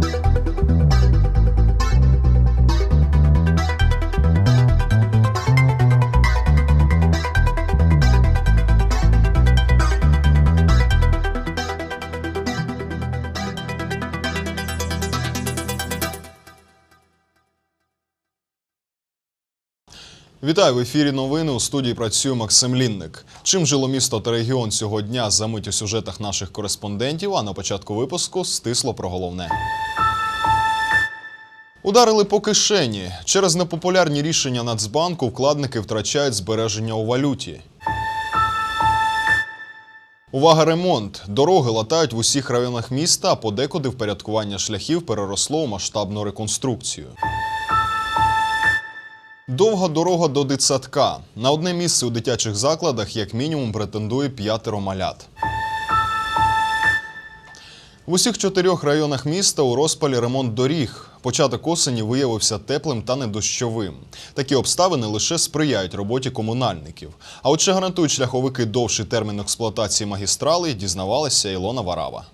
Thank you. Вітаю в ефірі новини. У студії працює Максим Лінник. Чим жило місто та регіон цього дня замить у сюжетах наших кореспондентів. А на початку випуску стисло про головне. Ударили по кишені. Через непопулярні рішення Нацбанку вкладники втрачають збереження у валюті. Увага, ремонт. Дороги латають в усіх районах міста, а подекуди впорядкування шляхів переросло у масштабну реконструкцію. Довга дорога до дитсадка. На одне місце у дитячих закладах як мінімум претендує п'ятеро малят. В усіх чотирьох районах міста у розпалі ремонт доріг. Початок осені виявився теплим та недощовим. Такі обставини лише сприяють роботі комунальників. А от чи гарантують шляховики довший термін експлуатації магістрали, дізнавалася Ілона Варава.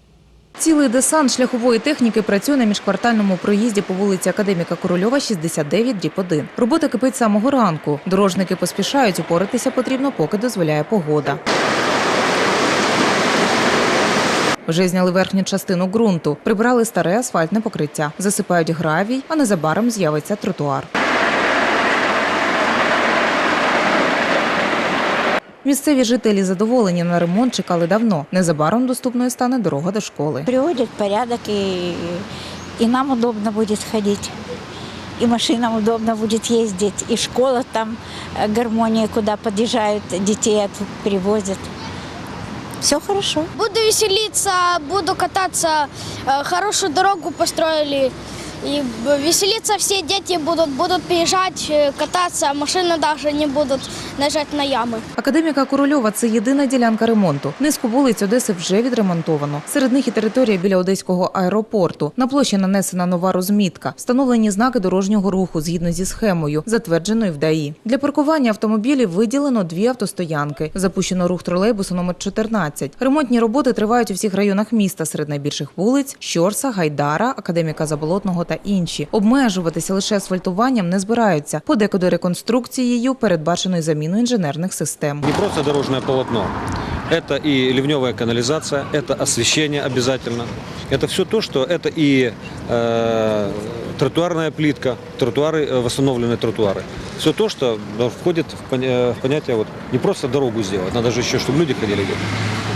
Цілий десант шляхової техніки працює на міжквартальному проїзді по вулиці Академіка Корольова, 69, дріб 1. Робота кипить з самого ранку. Дорожники поспішають, упоратися потрібно, поки дозволяє погода. Вже зняли верхню частину ґрунту, прибрали старе асфальтне покриття, засипають гравій, а незабаром з'явиться тротуар. Місцеві жителі задоволені на ремонт чекали давно. Незабаром доступною стане дорога до школи. приводят в порядок, и, и нам удобно будет ходить, и машинам удобно будет ездить, и школа там, э, гармония, куда подъезжают, детей от- привозят. Все хорошо. Буду веселиться, буду кататься, э, хорошую дорогу построили. И б- веселиться все дети будут, будут приезжать, э, кататься, машины даже не будут наезжать на ямы. Академіка Корольова це єдина ділянка ремонту. Низку вулиць Одеси вже відремонтовано. Серед них і територія біля одеського аеропорту. На площі нанесена нова розмітка, встановлені знаки дорожнього руху згідно зі схемою, затвердженою в ДАІ. Для паркування автомобілів виділено дві автостоянки. Запущено рух тролейбусу номер 14. Ремонтні роботи тривають у всіх районах міста серед найбільших вулиць Щорса, Гайдара, Академіка Заболотного та інші. Обмежуватися лише асфальтуванням не збираються. Подекуди реконструкцією передбачено й заміну інженерних систем. Не просто дорожное полотно. Это и ливневая канализация, это освещение обязательно. Это все то, что это и э, тротуарная плитка, тротуары, э, восстановленные тротуары. Все то, что да, входит в, поня- э, в понятие вот, не просто дорогу сделать, надо же еще, чтобы люди ходили.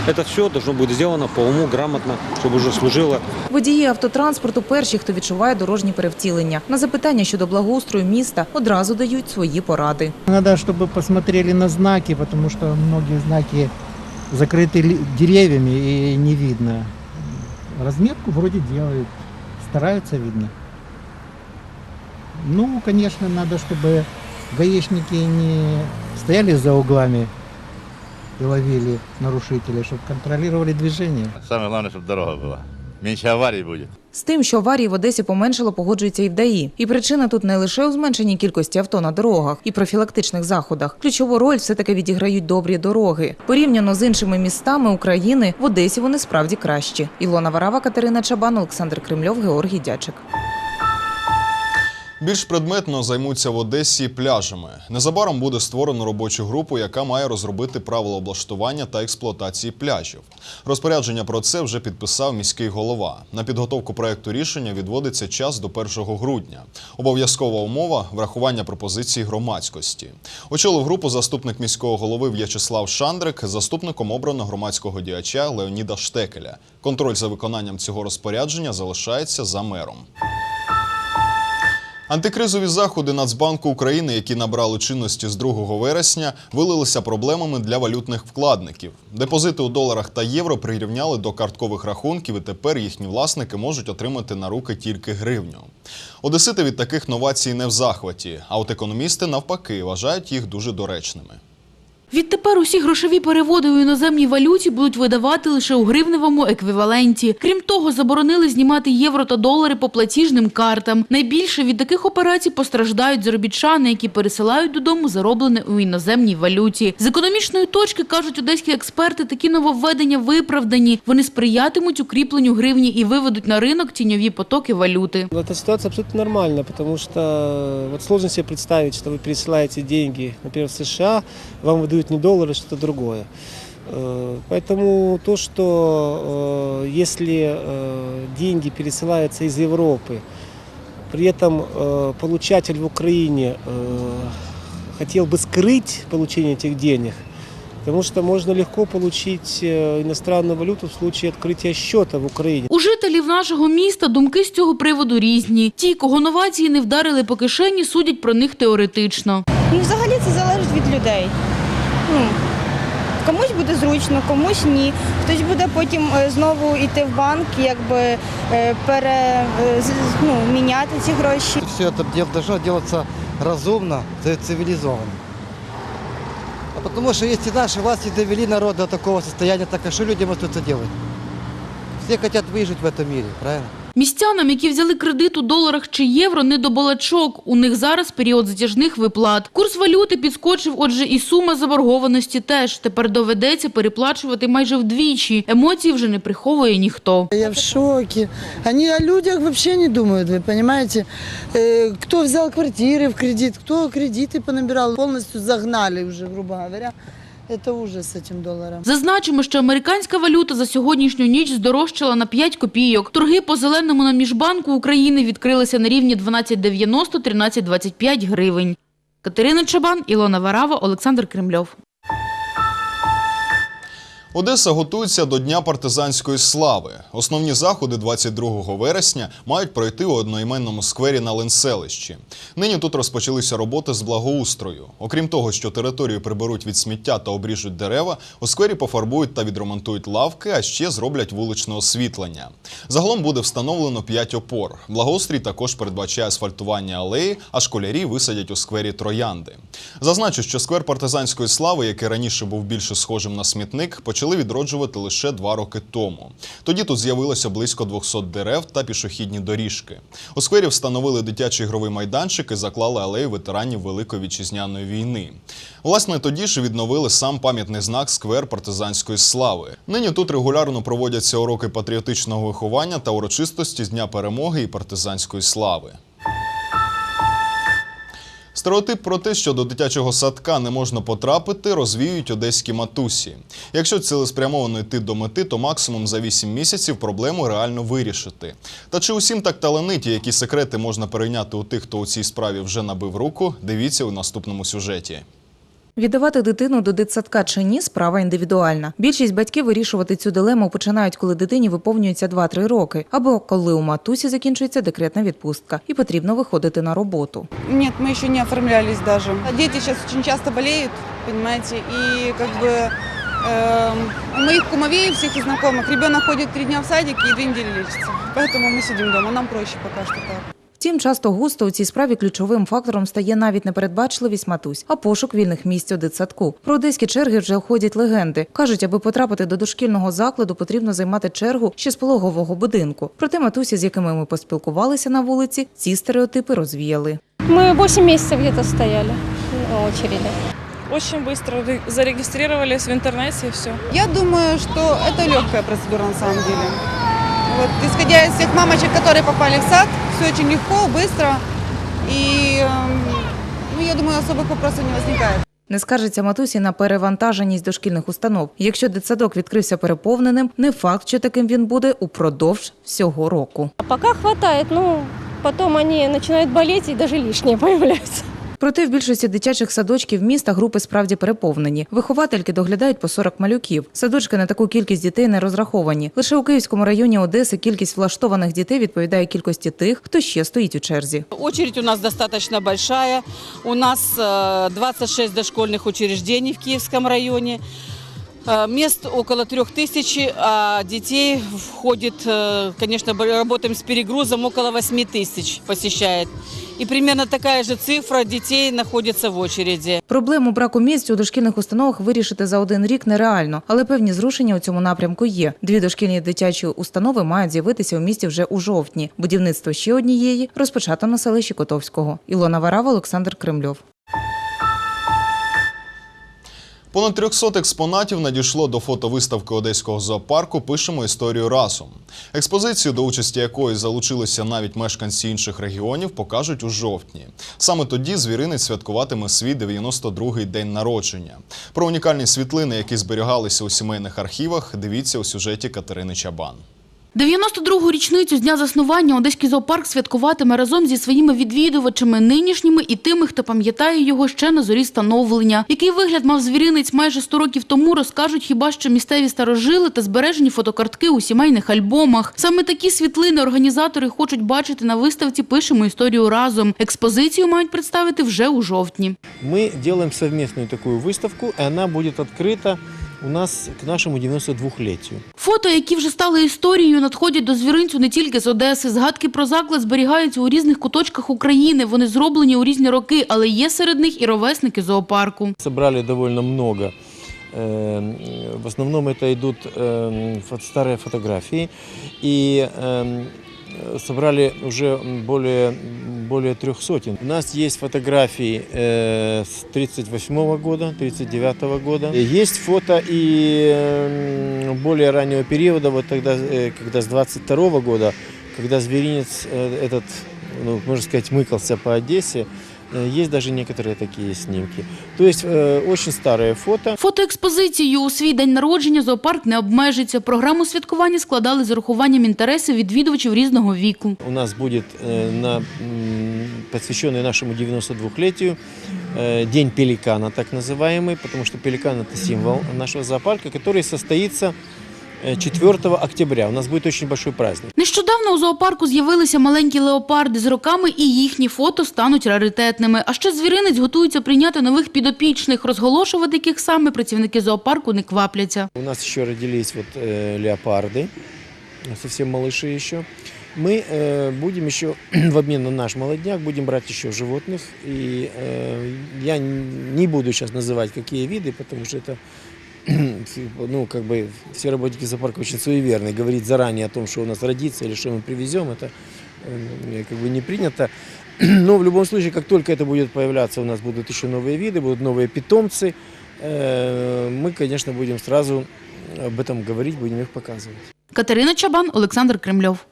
Это все должно быть сделано по уму, грамотно, чтобы уже служило Водії автотранспорту перші, хто відчуває дорожні перевтілення. На запитання щодо благоустрою міста одразу дають свої поради. Надо, чтобы посмотрели на знаки, потому что многие знаки закрыты ли- деревьями и не видно. Разметку вроде делают, стараются видно. Ну, конечно, надо, чтобы гаишники не стояли за углами и ловили нарушителей, чтобы контролировали движение. Самое главное, чтобы дорога была. Меньше аварий будет. З тим, що аварії в Одесі поменшало, погоджується і в ДАІ. І причина тут не лише у зменшенні кількості авто на дорогах і профілактичних заходах. Ключову роль все-таки відіграють добрі дороги. Порівняно з іншими містами України, в Одесі вони справді кращі. Ілона Варава, Катерина Чабан, Олександр Кремльов, Георгій Дячик. Більш предметно займуться в Одесі пляжами. Незабаром буде створено робочу групу, яка має розробити правила облаштування та експлуатації пляжів. Розпорядження про це вже підписав міський голова. На підготовку проекту рішення відводиться час до 1 грудня. Обов'язкова умова врахування пропозицій громадськості. Очолив групу заступник міського голови В'ячеслав Шандрик, заступником обрано громадського діяча Леоніда Штекеля. Контроль за виконанням цього розпорядження залишається за мером. Антикризові заходи Нацбанку України, які набрали чинності з 2 вересня, вилилися проблемами для валютних вкладників. Депозити у доларах та євро прирівняли до карткових рахунків, і тепер їхні власники можуть отримати на руки тільки гривню. Одесити від таких новацій не в захваті, а от економісти навпаки вважають їх дуже доречними. Відтепер усі грошові переводи у іноземній валюті будуть видавати лише у гривневому еквіваленті. Крім того, заборонили знімати євро та долари по платіжним картам. Найбільше від таких операцій постраждають заробітчани, які пересилають додому зароблене у іноземній валюті. З економічної точки кажуть одеські експерти, такі нововведення виправдані. Вони сприятимуть укріпленню гривні і виведуть на ринок тіньові потоки валюти. Ну, Эта ситуация абсолютно нормальна, потому что э, вот сложно себе представить, что вы пересылаете деньги, например, в США, вам выдают не доллары, а что-то другое. Э, Поэтому то, что э, если э, деньги пересылаются из Европы, при этом э, получатель в Украине э, хотел бы скрыть получение этих денег, потому что можно легко получить э, иностранную валюту в случае открытия счета в Украине. У жителів нашого міста думки з цього приводу різні. Ті, кого новації не вдарили по кишені, судять про них теоретично. Ну, взагалі це залежить від людей. Ну, комусь буде зручно, комусь ні. Хтось буде потім е, знову йти в банк, якби е, пере, е, з- ну, міняти ці гроші. Все это дел- должно делаться разумно, ц- цивилизованно. А потому что если наши власти довели народ до такого состояния, так а что людям остается делать? Все хотят выжить в этом мире, правильно? Містянам, які взяли кредит у доларах чи євро, не до балачок. У них зараз період затяжних виплат. Курс валюти підскочив, отже, і сума заборгованості теж. Тепер доведеться переплачувати майже вдвічі. Емоції вже не приховує ніхто. Я в шоке. Они о людях вообще не думают, вы понимаете? Э, Кто взял квартиры в кредит, кто кредиты понабирал, полностью загнали уже, грубо говоря. Это ужас з цим доларом. Зазначимо, що американська валюта за сьогоднішню ніч здорожчала на 5 копійок. Торги по зеленому на міжбанку України відкрилися на рівні 12,90-13,25 гривень. Катерина Чабан, Ілона Варава, Олександр Кремльов. Одеса готується до Дня партизанської слави. Основні заходи 22 вересня мають пройти у одноіменному сквері на Ленселищі. Нині тут розпочалися роботи з благоустрою. Окрім того, що територію приберуть від сміття та обріжуть дерева, у сквері пофарбують та відремонтують лавки, а ще зроблять вуличне освітлення. Загалом буде встановлено 5 опор. Благоустрій також передбачає асфальтування алеї, а школярі висадять у сквері троянди. Зазначу, що сквер партизанської слави, який раніше був більше схожим на смітник, почали відроджувати лише два роки тому. Тоді тут з'явилося близько 200 дерев та пішохідні доріжки. У сквері встановили дитячий ігровий майданчик і заклали алею ветеранів Великої вітчизняної війни. Власне, тоді ж відновили сам пам'ятний знак сквер партизанської слави. Нині тут регулярно проводяться уроки патріотичного виховання та урочистості з Дня перемоги і партизанської слави. Стереотип про те, що до дитячого садка не можна потрапити, розвіюють одеські матусі. Якщо цілеспрямовано йти до мети, то максимум за 8 місяців проблему реально вирішити. Та чи усім так таланиті, які секрети можна перейняти у тих, хто у цій справі вже набив руку, дивіться у наступному сюжеті. Віддавати дитину до дитсадка чи ні справа індивідуальна. Більшість батьків вирішувати цю дилему починають, коли дитині виповнюється 2-3 роки, або коли у матусі закінчується декретна відпустка і потрібно виходити на роботу. Нет, мы еще не оформлялись даже. Дети сейчас очень часто болеют, понимаете, и как бы эм, у моих кумовей, всех и знакомых, ребенок ходит три дня в садик и две недели лечится. Поэтому мы сидим дома, нам проще пока что так. Втім, часто густо у цій справі ключовим фактором стає навіть непередбачливість матусь, а пошук вільних місць у дитсадку. Про одеські черги вже ходять легенди. Кажуть, аби потрапити до дошкільного закладу, потрібно займати чергу ще з пологового будинку. Проте матусі, з якими ми поспілкувалися на вулиці, ці стереотипи розвіяли. Ми 8 місяців десь стояли на очереди. Очень быстро зарегистрировались в интернете и все. Я думаю, что это легкая процедура на самом деле. Вот, исходя из тех мамочек, которые попали в сад, все очень легко, быстро. И, эм, ну, я думаю, особых вопросов не возникает. Не скаржиться матусі на перевантаженість дошкільних установ. Якщо дитсадок відкрився переповненим, не факт, що таким він буде упродовж всього року. А поки хватает, ну, потом они начинают болеть и даже лишние появляются. Проте в більшості дитячих садочків міста групи справді переповнені. Виховательки доглядають по 40 малюків. Садочки на таку кількість дітей не розраховані. Лише у Київському районі Одеси кількість влаштованих дітей відповідає кількості тих, хто ще стоїть у черзі. Очередь у нас достаточно большая. У нас э, 26 дошкільних учреждень в Київському районе. Э, Мест около трех тысяч, а детей входит, э, конечно, б- работаем с перегрузом, около 8 тысяч посещает. И примерно такая же цифра детей находится в очереди. Проблему браку місць у дошкільних установах вирішити за один рік нереально, але певні зрушення у цьому напрямку є. Дві дошкільні дитячі установи мають з'явитися у місті вже у жовтні. Будівництво ще однієї розпочато на селищі Котовського. Ілона Варава, Олександр Кремльов. Понад 300 експонатів надійшло до фотовиставки Одеського зоопарку Пишемо історію разом. Експозицію, до участі якої залучилися навіть мешканці інших регіонів, покажуть у жовтні. Саме тоді звіринець святкуватиме свій 92-й день народження. Про унікальні світлини, які зберігалися у сімейних архівах, дивіться у сюжеті Катерини Чабан. 92-гу річницю з дня заснування Одеський зоопарк святкуватиме разом зі своїми відвідувачами, нинішніми і тими, хто пам'ятає його ще на зорі становлення. Який вигляд мав звіринець майже 100 років тому, розкажуть хіба що місцеві старожили та збережені фотокартки у сімейних альбомах. Саме такі світлини організатори хочуть бачити на виставці «Пишемо історію разом». Експозицію мають представити вже у жовтні. Мы делаем совместную такую выставку, и она будет открыта у нас к нашему 92-летию. Фото, які вже стали історією, надходять до звіринцю не тільки з Одеси. Згадки про заклад зберігаються у різних куточках України. Вони зроблені у різні роки, але є серед них і ровесники зоопарку. Собрали довольно много. Э, В основном это идут э, фо- старые фотографии. И э, собрали уже более, более трех сотен. У нас есть фотографии э, с 38 года, 39 года. Есть фото и э, более раннего периода, вот тогда, э, когда с 22 года, когда зверинец э, этот, ну, можно сказать, мыкался по Одессе, Э, Есть даже некоторые такие снимки. То есть э, очень старые фото. Фотоекспозицією у свій день народження зоопарк не обмежиться. Програму святкування складали з урахуванням інтересів відвідувачів різного віку. У нас будет э, на, м, посвященный нашему 92-летию э, День пеликана, так называемый, потому что пеликан это символ нашего зоопарка, который состоится э, 4 октября. У нас будет очень большой праздник. Нещодавно у зоопарку з'явилися маленькі леопарди з роками, і їхні фото стануть раритетними. А ще звіринець готується прийняти нових підопічних. Розголошувати яких саме працівники зоопарку не квапляться. У нас еще родились вот э, леопарды, совсем малыши еще. Мы э, будем еще в обмен на наш молодняк будем брать еще животных. И э, я н- не буду сейчас называть какие виды, потому что это ну, как бы все работники зоопарка очень суеверны. Говорить заранее о том, что у нас родится или что мы привезем, это э, как бы не принято. Но в любом случае, как только это будет появляться, у нас будут еще новые виды, будут новые питомцы. Э, Мы, конечно, будем сразу об этом говорить, будем их показывать. Катерина Чабан, Олександр Кремльов.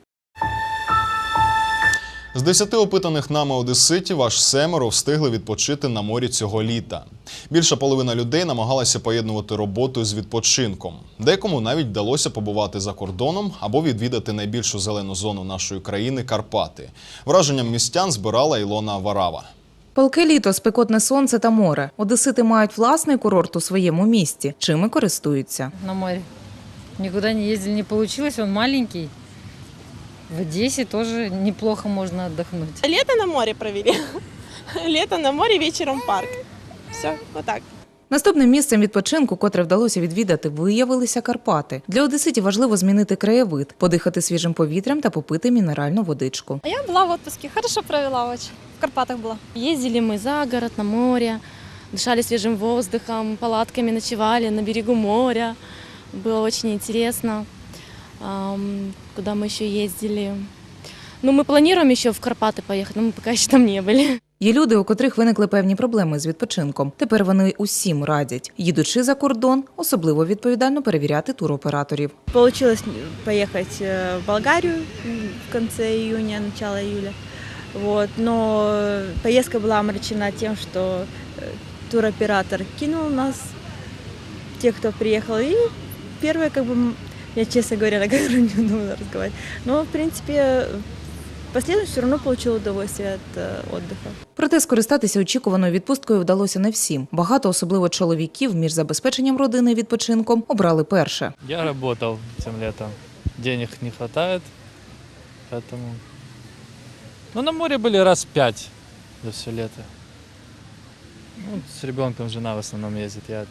З десяти опитаних нами одеситів аж семеро встигли відпочити на морі цього літа. Більша половина людей намагалася поєднувати роботу з відпочинком. Декому навіть вдалося побувати за кордоном або відвідати найбільшу зелену зону нашої країни Карпати. Враженням містян збирала Ілона Варава. Палке літо, спекотне сонце та море. Одесити мають власний курорт у своєму місті. Чим і користуються. на море. Никуда не ездили, не получилось, он маленький. В Одессе тоже неплохо можно отдохнуть. Лето на море провели. Лето на море, вечером парк. Все, вот так. Наступним місцем відпочинку, котре вдалося відвідати, виявилися Карпати. Для одеситів важливо змінити краєвид, подихати свіжим повітрям та попити мінеральну водичку. А я была в отпуске, хорошо провела очень. В Карпатах была. Ездили мы за город, на море, дышали свежим воздухом, палатками ночевали на берегу моря. Было очень интересно. Ам, Куда мы еще ездили? Ну, мы планируем еще в Карпаты поехать, но мы пока еще там не были. Є люди, у котрих виникли певні проблеми з відпочинком. Тепер вони усім радять, їдучи за кордон, особливо відповідально перевіряти туроператорів. Получилось поехать э, в Болгарию м, в конце июня, начало июля. Вот. Но э, поездка была омрачена тем, что э, туроператор кинул нас, тех, кто приехал. И первое, как бы, м, я, честно говоря, на котором не думала разговаривать. Но, в принципе, в последующем все равно получила удовольствие от э, отдыха. Проте скористатися очікуваною відпусткою вдалося не всім. Багато, особливо чоловіків, між забезпеченням родини і відпочинком обрали перше. Я работал тем летом. Денег не хватает, поэтому... Ну, на море были раз пять за все лето. Ну, с ребенком жена в основном ездит. Я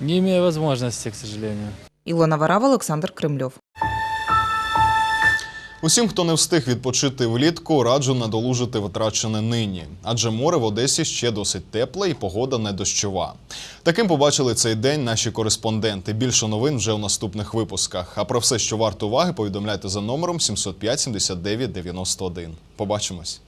Не имею возможности, к сожалению. Ілона Варава, Олександр Кремльов. Усім, хто не встиг відпочити влітку, раджу надолужити витрачене нині, адже море в Одесі ще досить тепле і погода не дощова. Таким побачили цей день наші кореспонденти. Більше новин вже у наступних випусках. А про все, що варто уваги, повідомляйте за номером 705 79 91. Побачимось.